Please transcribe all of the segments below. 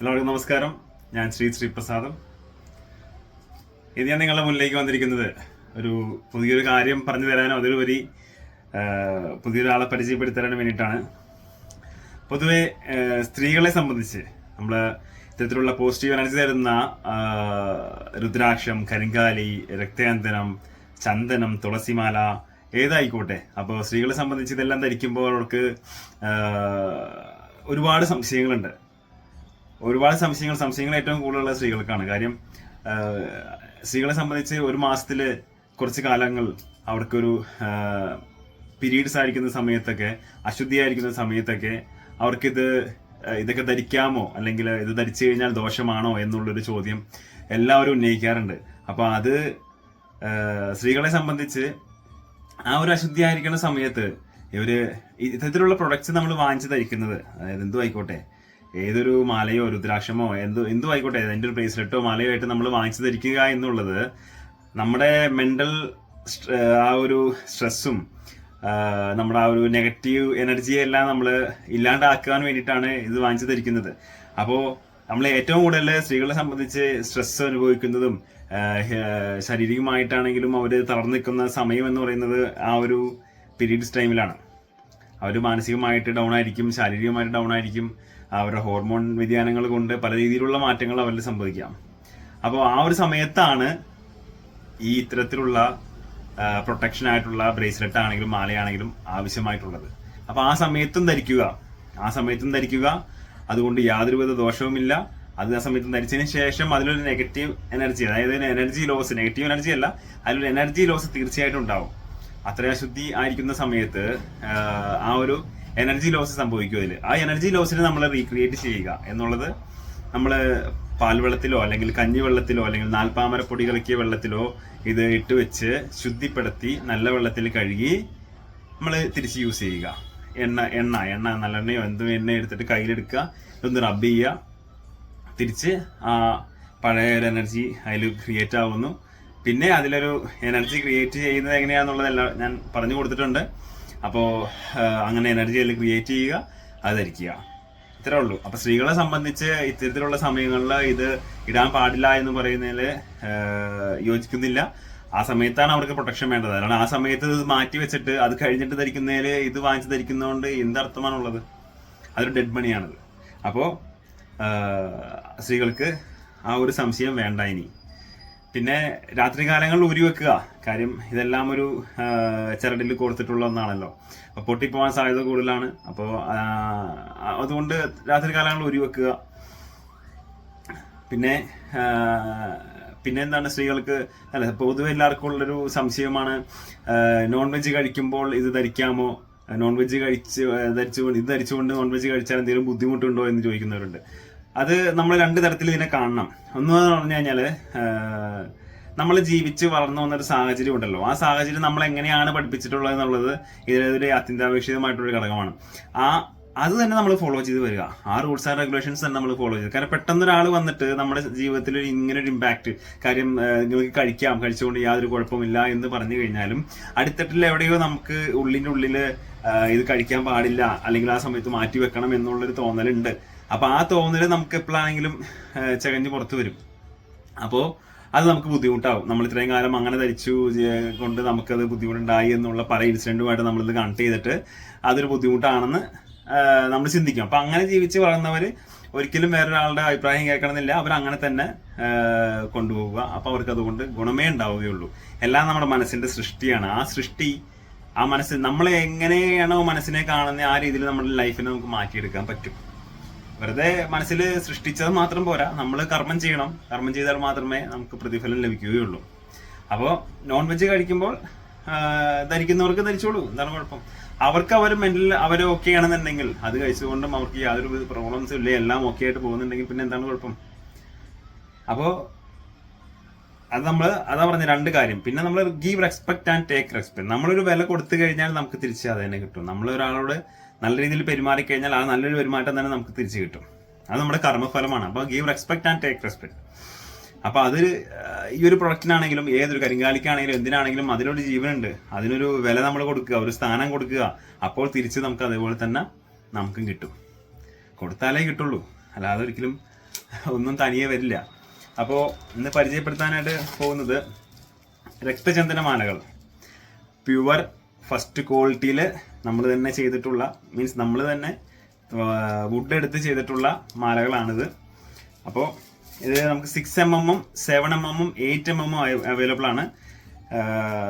എല്ലാവർക്കും നമസ്കാരം. ഞാൻ ശ്രീ ശ്രീപ്രസാദം. ഇത് ഞാൻ നിങ്ങളുടെ മുന്നിലേക്ക് വന്നിരിക്കുന്നത് ഒരു പുതിയൊരു കാര്യം പറഞ്ഞു തരാനോ അതിലുപരി പുതിയൊരാളെ പരിചയപ്പെടുത്തരാനും വേണ്ടിയിട്ടാണ്. പൊതുവെ സ്ത്രീകളെ സംബന്ധിച്ച് നമ്മൾ ഇത്തരത്തിലുള്ള പോസിറ്റീവ് എനർജി തരുന്ന രുദ്രാക്ഷം കരിങ്കാലി രക്തചന്ദനം ചന്ദനം തുളസിമാല ഏതായിക്കോട്ടെ. അപ്പോൾ സ്ത്രീകളെ സംബന്ധിച്ച് ഇതെല്ലാം ധരിക്കുമ്പോൾ അവർക്ക് ഒരുപാട് സംശയങ്ങളുണ്ട്. ഒരുപാട് സംശയങ്ങൾ സംശയങ്ങൾ ഏറ്റവും കൂടുതലുള്ള സ്ത്രീകൾക്കാണ്. കാര്യം സ്ത്രീകളെ സംബന്ധിച്ച് ഒരു മാസത്തിൽ കുറച്ച് കാലങ്ങൾ അവർക്കൊരു പീരീഡ്സ് ആയിരിക്കുന്ന സമയത്തൊക്കെ അശുദ്ധിയായിരിക്കുന്ന സമയത്തൊക്കെ അവർക്കിത് ഇതൊക്കെ ധരിക്കാമോ? അല്ലെങ്കിൽ ഇത് ധരിച്ചു കഴിഞ്ഞാൽ ദോഷമാണോ എന്നുള്ളൊരു ചോദ്യം എല്ലാവരും ഉന്നയിക്കാറുണ്ട്. അപ്പോൾ അത് സ്ത്രീകളെ സംബന്ധിച്ച് ആ ഒരു അശുദ്ധി ആയിരിക്കുന്ന സമയത്ത് ഇവർ ഇത്തരത്തിലുള്ള പ്രൊഡക്ട്സ് നമ്മൾ വാങ്ങിച്ച് ധരിക്കുന്നത് അതായത് എന്തു ആയിക്കോട്ടെ ഏതൊരു മാലയോ രുദ്രാക്ഷമോ എന്തു എന്തു ആയിക്കോട്ടെ അതിന്റെ ഒരു ബ്രേസ്ലെറ്റോ മാലയോ ആയിട്ട് നമ്മൾ വാങ്ങിച്ചു ധരിക്കുക എന്നുള്ളത് നമ്മുടെ മെന്റൽ ആ ഒരു സ്ട്രെസ്സും നമ്മുടെ ആ ഒരു നെഗറ്റീവ് എനർജിയെ എല്ലാം നമ്മൾ ഇല്ലാണ്ടാക്കാൻ വേണ്ടിയിട്ടാണ് ഇത് വാങ്ങിച്ചു ധരിക്കുന്നത്. അപ്പോൾ നമ്മൾ ഏറ്റവും കൂടുതൽ സ്ത്രീകളെ സംബന്ധിച്ച് സ്ട്രെസ് അനുഭവിക്കുന്നതും ശാരീരികമായിട്ടാണെങ്കിലും അവർ തളർന്നു നിൽക്കുന്ന സമയം എന്ന് പറയുന്നത് ആ ഒരു പീരീഡ്സ് ടൈമിലാണ് അവർ മാനസികമായിട്ട് ഡൗൺ ആയിരിക്കും ശാരീരികമായിട്ട് ഡൗൺ ആയിരിക്കും. അവരുടെ ഹോർമോൺ വ്യതിയാനങ്ങൾ കൊണ്ട് പല രീതിയിലുള്ള മാറ്റങ്ങൾ അവരിൽ സംഭവിക്കാം. അപ്പോൾ ആ ഒരു സമയത്താണ് ഈ ഇത്തരത്തിലുള്ള പ്രൊട്ടക്ഷൻ ആയിട്ടുള്ള ബ്രേസ്ലെറ്റ് ആണെങ്കിലും മാലയാണെങ്കിലും ആവശ്യമായിട്ടുള്ളത്. അപ്പോൾ ആ സമയത്തും ധരിക്കുക. ആ സമയത്തും ധരിക്കുക. അതുകൊണ്ട് യാതൊരുവിധ ദോഷവുമില്ല. അത് ആ സമയത്തും ധരിച്ചതിന് ശേഷം അതിലൊരു നെഗറ്റീവ് എനർജി അതായത് എനർജി ലോസ് നെഗറ്റീവ് എനർജി അല്ല അതിലൊരു എനർജി ലോസ് തീർച്ചയായിട്ടും ഉണ്ടാവും. അത്ര അശുദ്ധി ആയിരിക്കുന്ന സമയത്ത് ആ, ആ ഒരു എനർജി ലോസ് സംഭവിക്കും അതിൽ ആ എനർജി ലോസിനെ നമ്മൾ റീക്രിയേറ്റ് ചെയ്യുക എന്നുള്ളത് നമ്മൾ പാൽവെള്ളത്തിലോ അല്ലെങ്കിൽ കഞ്ഞിവെള്ളത്തിലോ അല്ലെങ്കിൽ നാൽപ്പാമരപ്പൊടി കലക്കിയ വെള്ളത്തിലോ ഇത് ഇട്ട് വെച്ച് ശുദ്ധിപ്പെടുത്തി നല്ല വെള്ളത്തിൽ കഴുകി നമ്മൾ തിരിച്ച് യൂസ് ചെയ്യുക. എണ്ണ എണ്ണ എണ്ണ നല്ലെണ്ണയോ എന്തും എണ്ണ എടുത്തിട്ട് കയ്യിലെടുക്കുക. ഇതൊന്ന് റബ്ബ് ചെയ്യുക. തിരിച്ച് ആ പഴയ ഒരു എനർജി അതിൽ ക്രിയേറ്റ് ആവുന്നു. പിന്നെ അതിലൊരു എനർജി ക്രിയേറ്റ് ചെയ്യുന്നത് എങ്ങനെയാണെന്നുള്ളതെല്ലാം ഞാൻ പറഞ്ഞു കൊടുത്തിട്ടുണ്ട്. അപ്പോൾ അങ്ങനെ എനർജി അതിൽ ക്രിയേറ്റ് ചെയ്യുക അത് ധരിക്കുക ഇത്രേ ഉള്ളൂ. അപ്പൊ സ്ത്രീകളെ സംബന്ധിച്ച് ഇത്തരത്തിലുള്ള സമയങ്ങളിൽ ഇത് ഇടാൻ പാടില്ല എന്ന് പറയുന്നതിൽ യോജിക്കുന്നില്ല. ആ സമയത്താണ് അവർക്ക് പ്രൊട്ടക്ഷൻ വേണ്ടത്. കാരണം ആ സമയത്ത് ഇത് മാറ്റി വെച്ചിട്ട് അത് കഴിഞ്ഞിട്ട് ധരിക്കുന്നതിൽ ഇത് വാങ്ങിച്ച് ധരിക്കുന്നതുകൊണ്ട് എന്തർത്ഥമാണുള്ളത് അതൊരു ഡെഡ് മണിയാണത് അപ്പോൾ സ്ത്രീകൾക്ക് ആ ഒരു സംശയം വേണ്ട ഇനി. പിന്നെ രാത്രി കാലങ്ങളിൽ ഊരി വെക്കുക. കാര്യം ഇതെല്ലാം ഒരു ചരടിൽ കൊടുത്തിട്ടുള്ള ഒന്നാണല്ലോ. അപ്പോൾ പൊട്ടിപ്പോകാൻ സാധ്യത കൂടുതലാണ്. അപ്പോൾ അതുകൊണ്ട് രാത്രി കാലങ്ങളിൽ ഊരി വെക്കുക. പിന്നെ പിന്നെ എന്താണ് സ്ത്രീകൾക്ക്? അല്ല പൊതുവെ എല്ലാവർക്കും ഉള്ളൊരു സംശയമാണ് നോൺ വെജ് കഴിക്കുമ്പോൾ ഇത് ധരിക്കാമോ? നോൺ വെജ് കഴിച്ച് ധരിച്ചുകൊണ്ട് ഇത് ധരിച്ചുകൊണ്ട് നോൺ വെജ് കഴിച്ചാൽ എന്തെങ്കിലും ബുദ്ധിമുട്ടുണ്ടോ എന്ന് ചോദിക്കുന്നവരുണ്ട്. അത് നമ്മൾ രണ്ട് തരത്തിൽ ഇതിനെ കാണണം. ഒന്ന് പറഞ്ഞു കഴിഞ്ഞാൽ നമ്മൾ ജീവിച്ച് വളർന്നു വന്നൊരു സാഹചര്യം ഉണ്ടല്ലോ. ആ സാഹചര്യം നമ്മൾ എങ്ങനെയാണ് പഠിപ്പിച്ചിട്ടുള്ളത് എന്നുള്ളത് ഇതിലൊരു ഒരു ഘടകമാണ്. ആ അത് തന്നെ നമ്മൾ ഫോളോ ചെയ്ത് വരിക. ആ റൂൾസ് ആൻഡ് റെഗുലേഷൻസ് തന്നെ നമ്മൾ ഫോളോ ചെയ്ത്. കാരണം പെട്ടെന്ന് ഒരാൾ വന്നിട്ട് നമ്മുടെ ജീവിതത്തിൽ ഇങ്ങനെ ഒരു ഇമ്പാക്ട് കാര്യം നിങ്ങൾക്ക് കഴിക്കാം കഴിച്ചുകൊണ്ട് യാതൊരു കുഴപ്പമില്ല എന്ന് പറഞ്ഞു കഴിഞ്ഞാലും അടിത്തട്ടിൽ എവിടെയോ നമുക്ക് ഉള്ളിന്റെ ഉള്ളിൽ ഇത് കഴിക്കാൻ പാടില്ല അല്ലെങ്കിൽ ആ സമയത്ത് മാറ്റി വെക്കണം എന്നുള്ളൊരു തോന്നലുണ്ട്. അപ്പൊ ആ തോന്നൽ നമുക്ക് എപ്പോഴാണെങ്കിലും ചകഞ്ഞ് പുറത്തു വരും. അപ്പോൾ അത് നമുക്ക് ബുദ്ധിമുട്ടാവും. നമ്മൾ ഇത്രയും കാലം അങ്ങനെ ധരിച്ചു കൊണ്ട് നമുക്കത് ബുദ്ധിമുട്ടുണ്ടായി എന്നുള്ള പല ഇൻസിഡന്റുമായിട്ട് നമ്മളിത് കണക്ട് ചെയ്തിട്ട് അതൊരു ബുദ്ധിമുട്ടാണെന്ന് നമ്മൾ ചിന്തിക്കും. അപ്പൊ അങ്ങനെ ജീവിച്ച് വളർന്നവർ ഒരിക്കലും വേറൊരാളുടെ അഭിപ്രായം കേൾക്കണമെന്നില്ല. അവർ അങ്ങനെ തന്നെ കൊണ്ടുപോവുക. അപ്പൊ അവർക്ക് അതുകൊണ്ട് ഗുണമേ ഉണ്ടാവുകയുള്ളൂ. എല്ലാം നമ്മുടെ മനസ്സിന്റെ സൃഷ്ടിയാണ്. ആ സൃഷ്ടി ആ മനസ്സ് നമ്മൾ എങ്ങനെയാണോ മനസ്സിനെ കാണുന്ന ആ രീതിയിൽ നമ്മുടെ ലൈഫിനെ നമുക്ക് മാറ്റിയെടുക്കാൻ പറ്റും. വെറുതെ മനസ്സിൽ സൃഷ്ടിച്ചത് മാത്രം പോരാ. നമ്മൾ കർമ്മം ചെയ്യണം. കർമ്മം ചെയ്താൽ മാത്രമേ നമുക്ക് പ്രതിഫലം ലഭിക്കുകയുള്ളൂ. അപ്പോൾ നോൺ വെജ് കഴിക്കുമ്പോൾ ധരിക്കുന്നവർക്ക് ധരിച്ചോളൂ. എന്താണ് കുഴപ്പം? അവർക്ക് അവർ മെന്റൽ അവർ ഓക്കെ ആണെന്നുണ്ടെങ്കിൽ അത് കഴിച്ചുകൊണ്ടും അവർക്ക് യാതൊരു പ്രോബ്ലംസും ഇല്ല എല്ലാം ഓക്കെ ആയിട്ട് പോകുന്നുണ്ടെങ്കിൽ പിന്നെ എന്താണ് കുഴപ്പം? അപ്പോൾ അത് നമ്മൾ അതാ പറഞ്ഞ രണ്ട് കാര്യം. പിന്നെ നമ്മൾ give respect and take respect നമ്മളൊരു വില കൊടുത്തു കഴിഞ്ഞാൽ നമുക്ക് തിരിച്ച് അത് തന്നെ കിട്ടും. നമ്മൾ ഒരാളോട് നല്ല രീതിയിൽ പെരുമാറിക്കഴിഞ്ഞാൽ ആ നല്ലൊരു പെരുമാറ്റം തന്നെ നമുക്ക് തിരിച്ചു കിട്ടും. അത് നമ്മുടെ കർമ്മഫലമാണ്. അപ്പോൾ give respect and take respect അപ്പോൾ അത് ഈ ഒരു പ്രൊഡക്റ്റിനാണെങ്കിലും ഏതൊരു കരിങ്കാലിക്കാണെങ്കിലും എന്തിനാണെങ്കിലും അതിനൊരു ജീവനുണ്ട്. അതിനൊരു വില നമ്മൾ കൊടുക്കുക ഒരു സ്ഥാനം കൊടുക്കുക. അപ്പോൾ തിരിച്ച് നമുക്ക് അതേപോലെ തന്നെ നമുക്കും കിട്ടും. കൊടുത്താലേ കിട്ടുള്ളൂ. അല്ലാതെ ഒരിക്കലും ഒന്നും തനിയെ വരില്ല. അപ്പോൾ ഇന്ന് പരിചയപ്പെടുത്താനായിട്ട് പോകുന്നത് രക്തചന്ദന മാലകൾ പ്യുവർ ഫസ്റ്റ് ക്വാളിറ്റിയിൽ നമ്മൾ തന്നെ ചെയ്തിട്ടുള്ള മീൻസ് നമ്മൾ തന്നെ വുഡ് എടുത്ത് ചെയ്തിട്ടുള്ള മാലകളാണിത്. അപ്പോൾ ഇത് നമുക്ക് സിക്സ് എം എമ്മും സെവൻ എം എമ്മും എയ്റ്റ് എം എമ്മും അവൈലബിൾ ആണ്.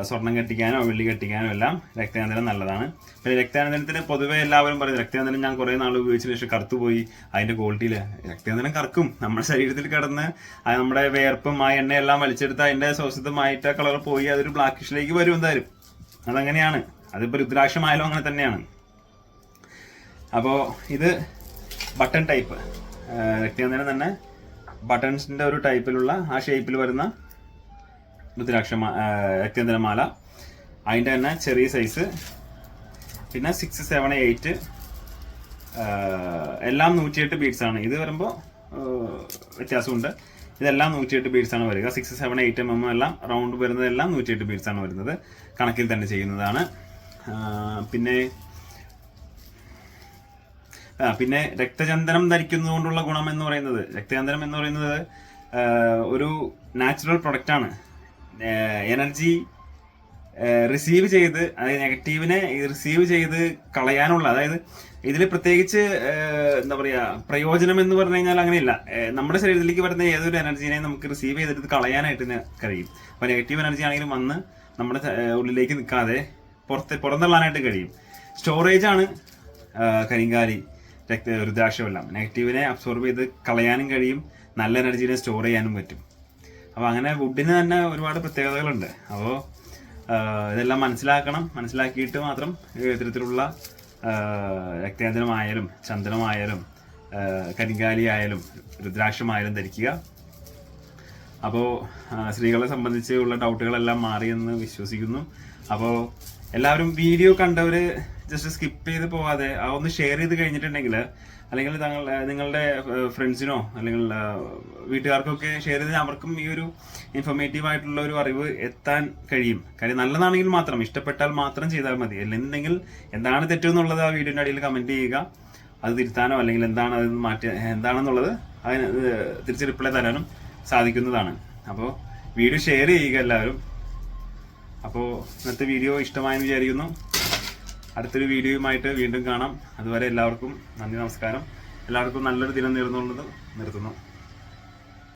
സ്വർണം കെട്ടിക്കാനോ വെള്ളി കെട്ടിക്കാനോ എല്ലാം രക്തചന്ദനം നല്ലതാണ്. പിന്നെ രക്തചന്ദനത്തിന് പൊതുവെ എല്ലാവരും പറയും രക്തചന്ദനം ഞാൻ കുറേ നാൾ ഉപയോഗിച്ചതിന് ശേഷം കറുത്തു പോയി. അതിന്റെ ക്വാളിറ്റിയിൽ രക്തചന്ദനം കറക്കും. നമ്മുടെ ശരീരത്തിൽ കിടന്ന് നമ്മുടെ വേർപ്പും ആ എണ്ണയെല്ലാം വലിച്ചെടുത്ത് അതിന്റെ ശ്വസിതമായിട്ട് കളർ പോയി അതൊരു ബ്ലാക്കിഷിലേക്ക് വരും എന്തായാലും. അതങ്ങനെയാണ്. അതിപ്പോ രുദ്രാക്ഷമായാലും അങ്ങനെ തന്നെയാണ്. അപ്പോൾ ഇത് ബട്ടൺ ടൈപ്പ് രക്തചന്ദനം തന്നെ ബട്ടൺസിന്റെ ഒരു ടൈപ്പിലുള്ള ആ ഷേപ്പിൽ വരുന്ന രുദ്രാക്ഷ രക്തചന്ദനമാല അതിന്റെ തന്നെ ചെറിയ സൈസ് പിന്നെ സിക്സ് സെവൻ എയ്റ്റ് എല്ലാം നൂറ്റിയെട്ട് ആണ്. ഇത് വരുമ്പോൾ വ്യത്യാസമുണ്ട്. ഇതെല്ലാം നൂറ്റിയെട്ട് ബീഡ്സ് ആണ് വരിക. Six seven eight M M എല്ലാം റൗണ്ട് വരുന്നതെല്ലാം നൂറ്റിയെട്ട് ആണ് വരുന്നത്. കണക്കിൽ തന്നെ ചെയ്യുന്നതാണ്. പിന്നെ ആ, പിന്നെ രക്തചന്ദനം ധരിക്കുന്നതുകൊണ്ടുള്ള ഗുണം എന്ന് പറയുന്നത് രക്തചന്ദനം എന്ന് പറയുന്നത് ഒരു നാച്ചുറൽ പ്രൊഡക്റ്റ് ആണ്. എനർജി റിസീവ് ചെയ്ത് അതായത് നെഗറ്റീവിനെ റിസീവ് ചെയ്ത് കളയാനുള്ള അതായത് ഇതിൽ പ്രത്യേകിച്ച് എന്താ പറയുക പ്രയോജനം എന്ന് പറഞ്ഞു കഴിഞ്ഞാൽ അങ്ങനെയില്ല. നമ്മുടെ ശരീരത്തിലേക്ക് വരുന്ന ഏതൊരു എനർജീനെ നമുക്ക് റിസീവ് ചെയ്തിട്ട് കളയാനായിട്ട് കഴിയും. അപ്പോൾ നെഗറ്റീവ് എനർജി ആണെങ്കിലും വന്ന് നമ്മുടെ ഉള്ളിലേക്ക് നിൽക്കാതെ പുറത്ത് പുറന്തള്ളാനായിട്ട് കഴിയും. സ്റ്റോറേജ് ആണ് കരിങ്കാലി രക്ത രുദ്രാക്ഷമെല്ലാം. നെഗറ്റീവിനെ അബ്സോർബ് ചെയ്ത് കളയാനും കഴിയും. നല്ല എനർജീനെ സ്റ്റോർ ചെയ്യാനും പറ്റും. അപ്പോൾ അങ്ങനെ വുഡിന് തന്നെ ഒരുപാട് പ്രത്യേകതകളുണ്ട്. അപ്പോൾ ഇതെല്ലാം മനസ്സിലാക്കണം. മനസ്സിലാക്കിയിട്ട് മാത്രം ഇത്തരത്തിലുള്ള രക്തേന്ദ്രമായാലും ചന്ദ്രമായാലും കരിങ്കാലി ആയാലും രുദ്രാക്ഷമായാലും ധരിക്കുക. അപ്പോൾ സ്ത്രീകളെ സംബന്ധിച്ചുള്ള ഡൗട്ടുകളെല്ലാം മാറിയെന്ന് വിശ്വസിക്കുന്നു. അപ്പോൾ എല്ലാവരും വീഡിയോ കണ്ടവര് ജസ്റ്റ് സ്കിപ്പ് ചെയ്ത് പോവാതെ ഒന്ന് ഷെയർ ചെയ്ത് കഴിഞ്ഞിട്ടുണ്ടെങ്കിൽ അല്ലെങ്കിൽ തങ്ങൾ നിങ്ങളുടെ ഫ്രണ്ട്സിനോ അല്ലെങ്കിൽ വീട്ടുകാർക്കൊക്കെ ഷെയർ ചെയ്ത് അവർക്കും ഈ ഒരു ഇൻഫോർമേറ്റീവ് ആയിട്ടുള്ള ഒരു അറിവ് എത്താൻ കഴിയും. കാര്യം നല്ലതാണെങ്കിൽ മാത്രം ഇഷ്ടപ്പെട്ടാൽ മാത്രം ചെയ്താൽ മതി. അല്ലെന്നുണ്ടെങ്കിൽ എന്താണ് തെറ്റെന്നുള്ളത് ആ വീഡിയോന്റെ അടിയിൽ കമന്റ് ചെയ്യുക. അത് തിരുത്താനോ അല്ലെങ്കിൽ എന്താണ് അത് മാറ്റി എന്താണെന്നുള്ളത് അതിന് തിരിച്ച് റിപ്ലൈ തരാനും സാധിക്കുന്നതാണ്. അപ്പോൾ വീഡിയോ ഷെയർ ചെയ്യുക എല്ലാവരും. അപ്പോൾ ഇന്നത്തെ വീഡിയോ ഇഷ്ടമായെന്ന് വിചാരിക്കുന്നു. അടുത്തൊരു വീഡിയോയുമായിട്ട് വീണ്ടും കാണാം. അതുവരെ എല്ലാവർക്കും നന്ദി നമസ്കാരം. എല്ലാവർക്കും നല്ലൊരു ദിനം നേർന്നുള്ളത് നിർത്തുന്നു.